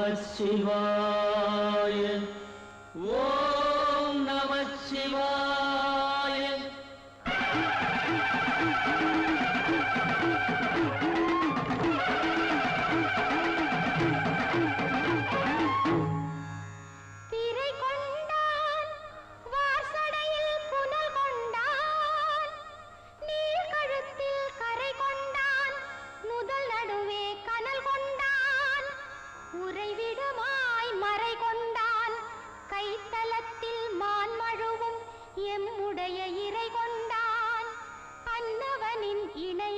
நம சிவாய உடைய இறை கொண்டான். அன்னவனின் இணை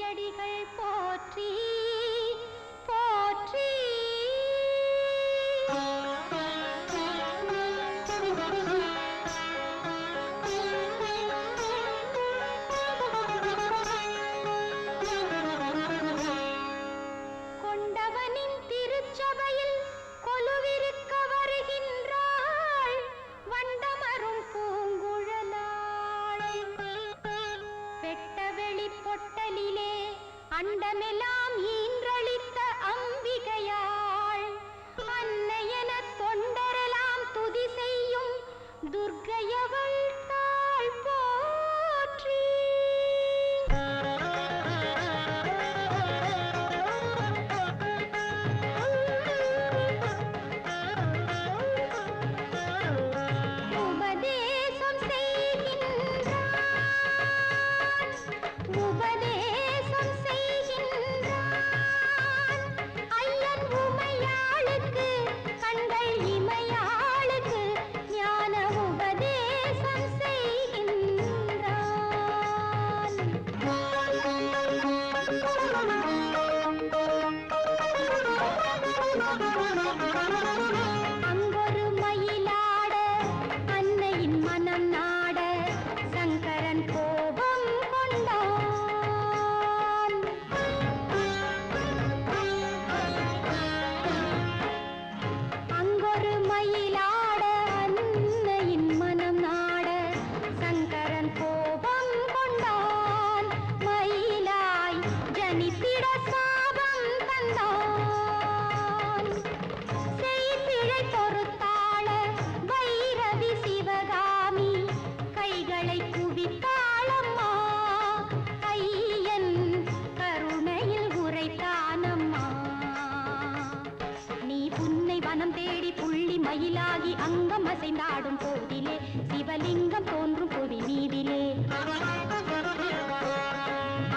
சிவலிங்கம் தோன்றும் புவி மீதிலே.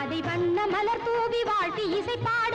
அதை வண்ண மலர் தூவி வாழ்த்தி இசை பாட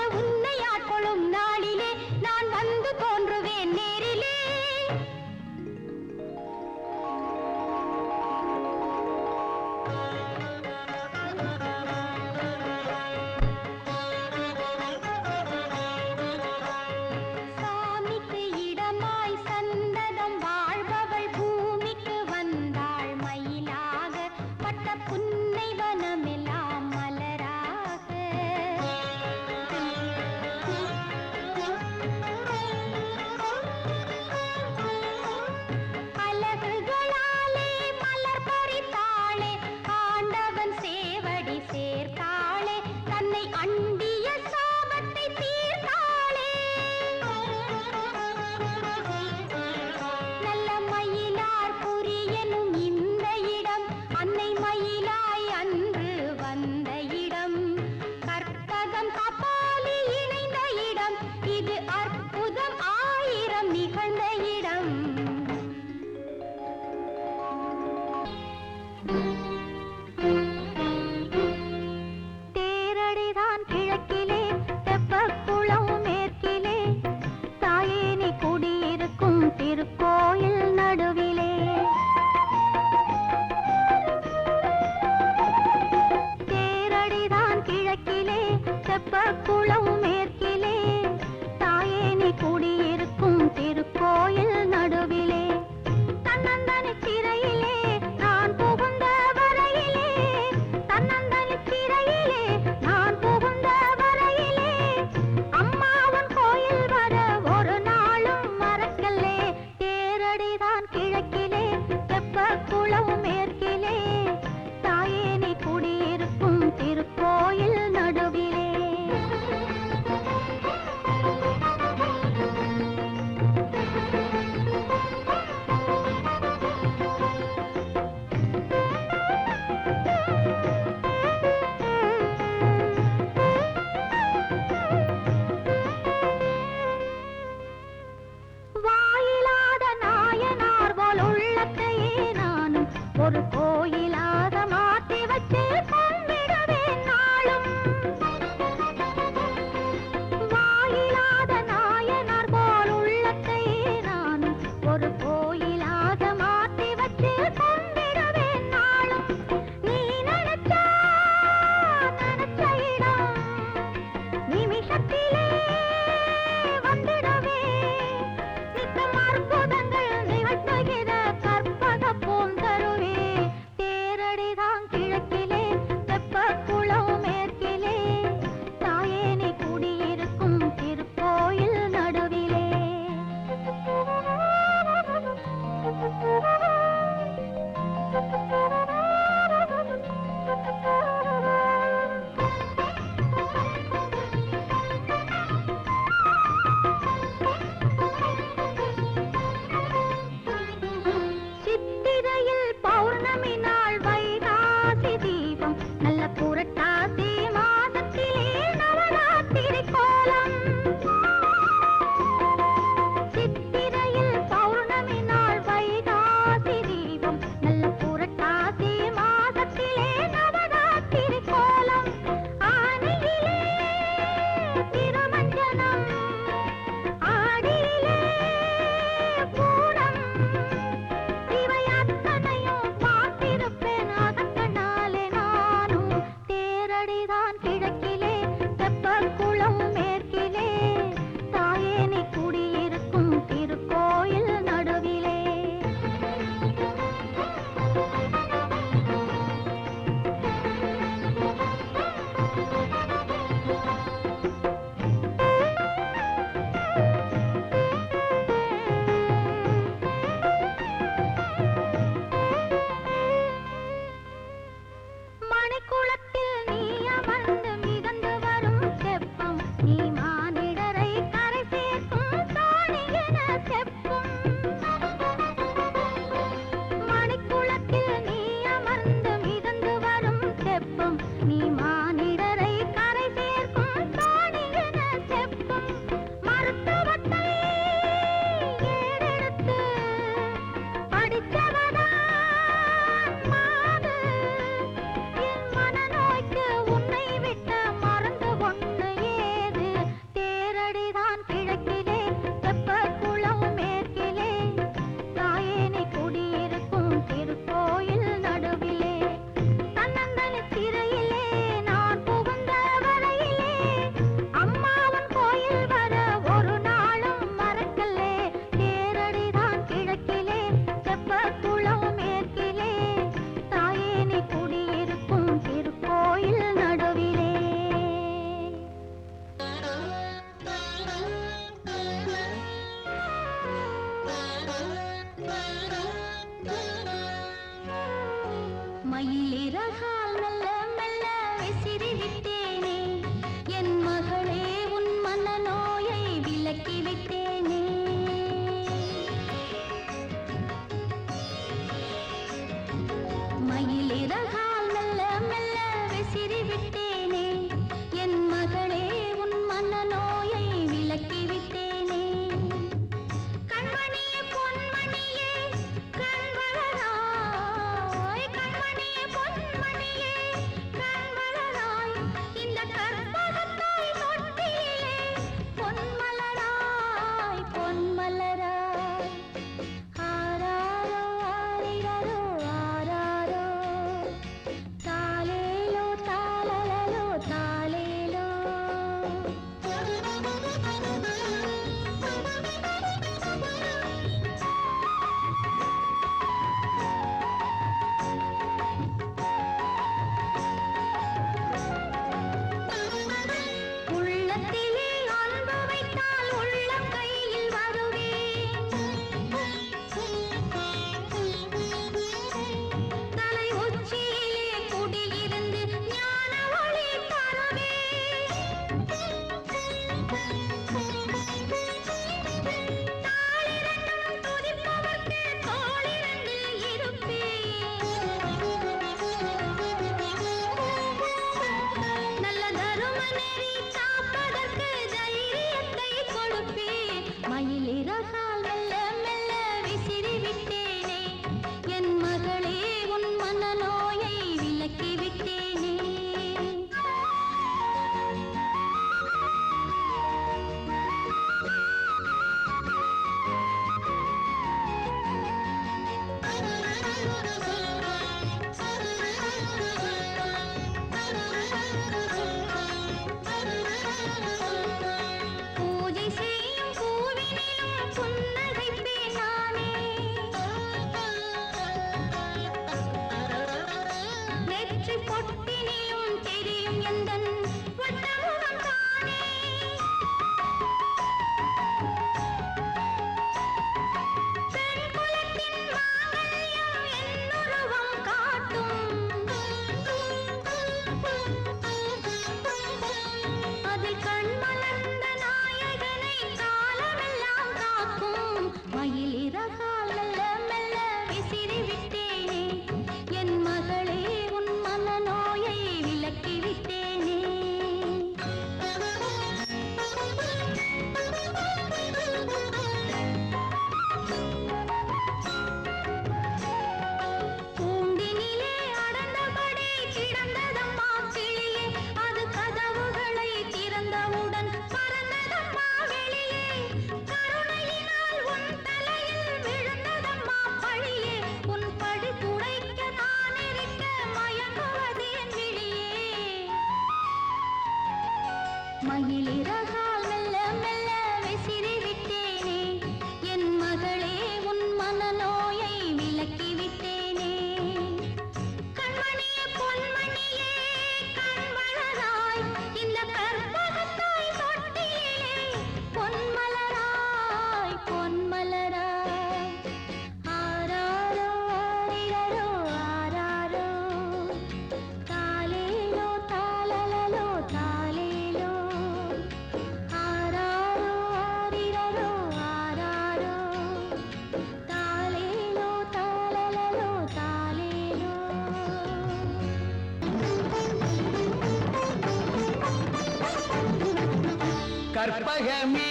கற்பகமே.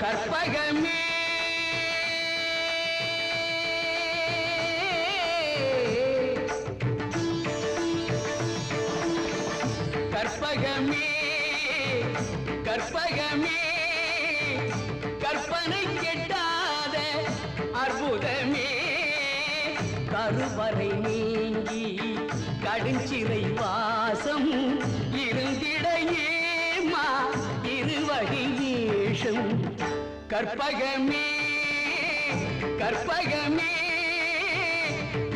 கற்பகமே. கற்பகமே. கற்பகமே. கற்பனை கெட்டாத அற்புதமே. கருவறை நீங்கி கடுஞ்சிறை வாசம் இருந்திடையேமா இருவகை நீஷம் கற்பகமே கற்பகமே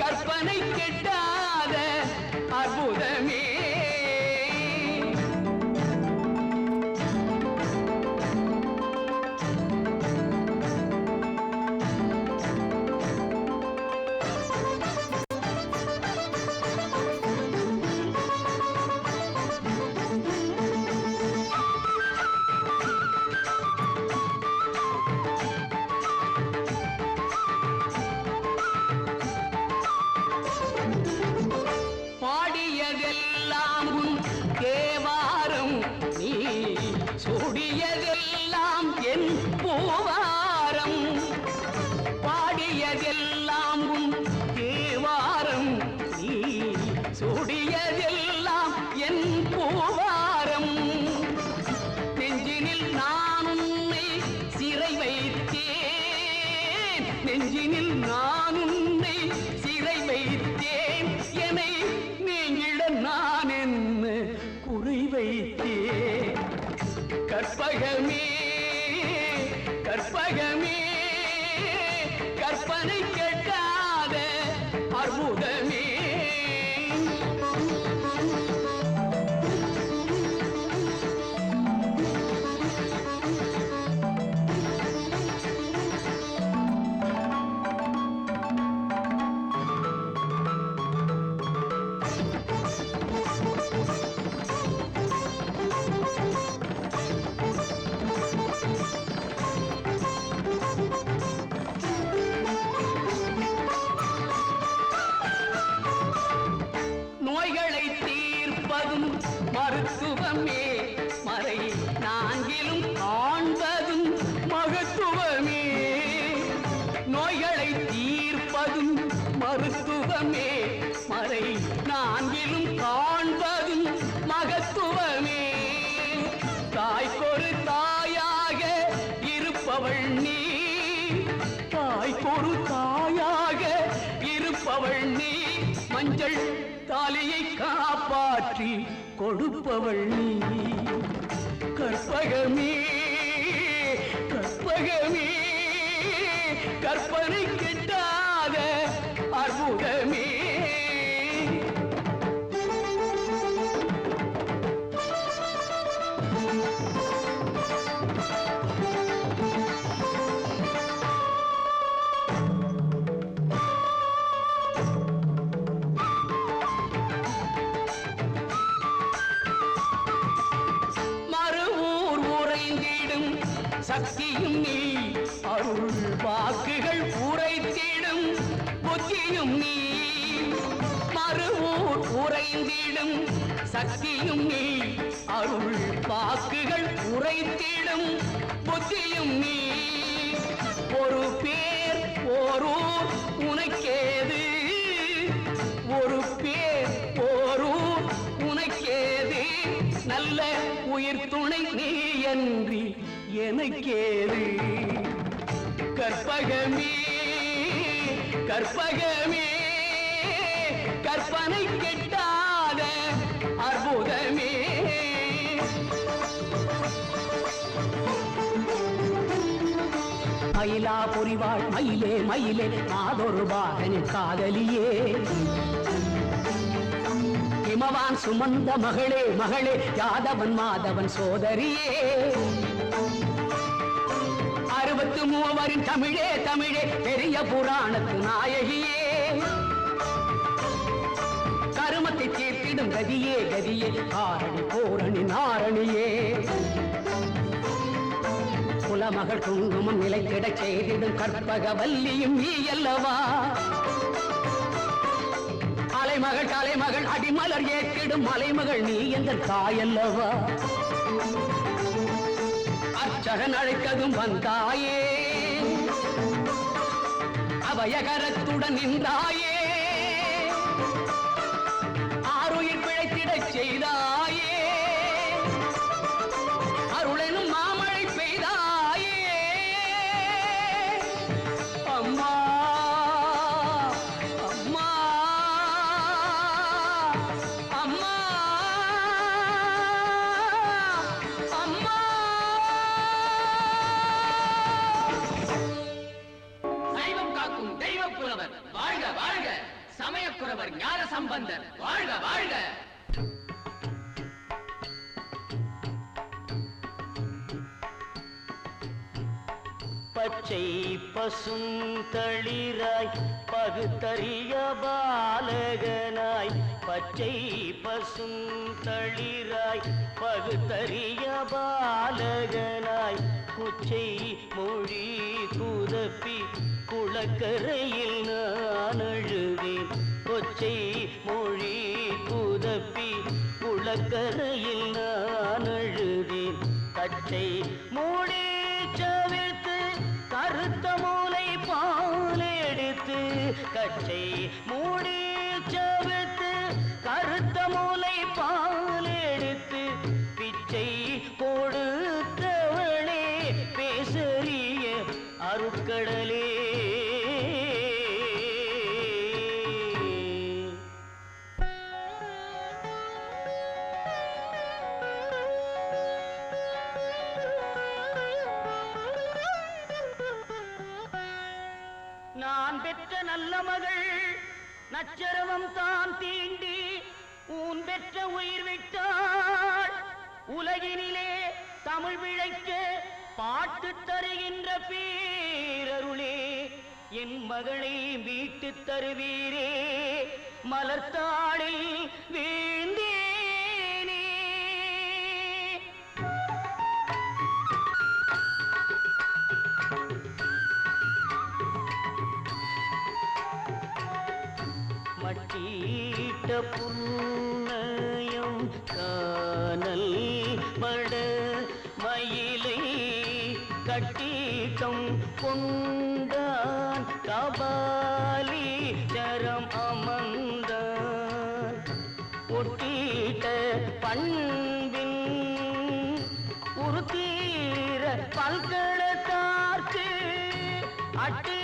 கற்பனை கெட்டாத அற்புதமே. கற்பகமே கற்பகமே கற்பனைக்கு மருத்துவமே. மறை நான்கிலும் காண்பதும் மகத்துவமே. தாய்க்கொரு தாயாக இருப்பவள் நீ. தாய்க்கொரு தாயாக இருப்பவள் நீ. மஞ்சள் தாலியை காப்பாற்றி கொடுப்பவள் நீ. கற்பகமே கற்பகமே. கற்பனை கிட்டாத அற்புதமே சக்தியும் நீ. அருள் வாக்குகள் சக்தியும் நீ. மறுவூர் உறைந்திடும். சக்தியும் நீ. அருள் வாக்குகள் உரைத்திடும் புத்தியும் நீ. ஒரு பேர் ஓரூர் உனக்கேது. ஒரு பேர் ஓரூர் உனக்கேது. நல்ல உயிர் துணை நீ என்று எனக்கேது. கற்பகமே கற்பகமே கற்பனை கெட்டாத அற்புதமே. மயிலா பொறிவாள் மயிலே மயிலே மாதொரு பாகனி காதலியே. இமவான் சுமந்த மகளே மகளே யாதவன் மாதவன் சோதரியே. அறுபத்து மூவரின் தமிழே தமிழே பெரிய புராணத்து நாயகியே. கருமத்தை தீர்த்திடும் கதியே கதியே காரணி பூரணி நாரணியே. குலமகள் குங்குமம் நிலைத்திடச் செய்திடும் கற்பக வல்லியும் நீ அல்லவா? அலைமகள் தலைமகள் அடிமலர் ஏற்றிடும் மலைமகள் நீ எந்த தாயல்லவா அச்சகன் அழைத்ததும் வந்தாயே. அவயகரத்துடன் நின்றாயே. சமயக்குறவர் ஞான சம்பந்தர். வாழ்க வாழ்க. பச்சை பசுந்தளிராய் பகுத்தறிய பாலகனாய். பச்சை பசுந்தளிராய் பகுத்தறிய பாலகனாய். குச்சை மொழி குதப்பி குளக்கரையில் நான் அழுவேன். கொச்சை மொழி புதப்பி குளக்கரையில் நான் அழுவேன். கட்டை மூடி சவிழ்த்து கருத்த மூளை பால் எடுத்து கச்சை மூடி பிழைக்க பாட்டு தருகின்ற பீரருளே என் மகளை மீட்டு தருவீரே மலர்த்தாளில் வீழ்ந்தே மட்டீட்ட புல் பல்கழத்தார்க்கு அட்டி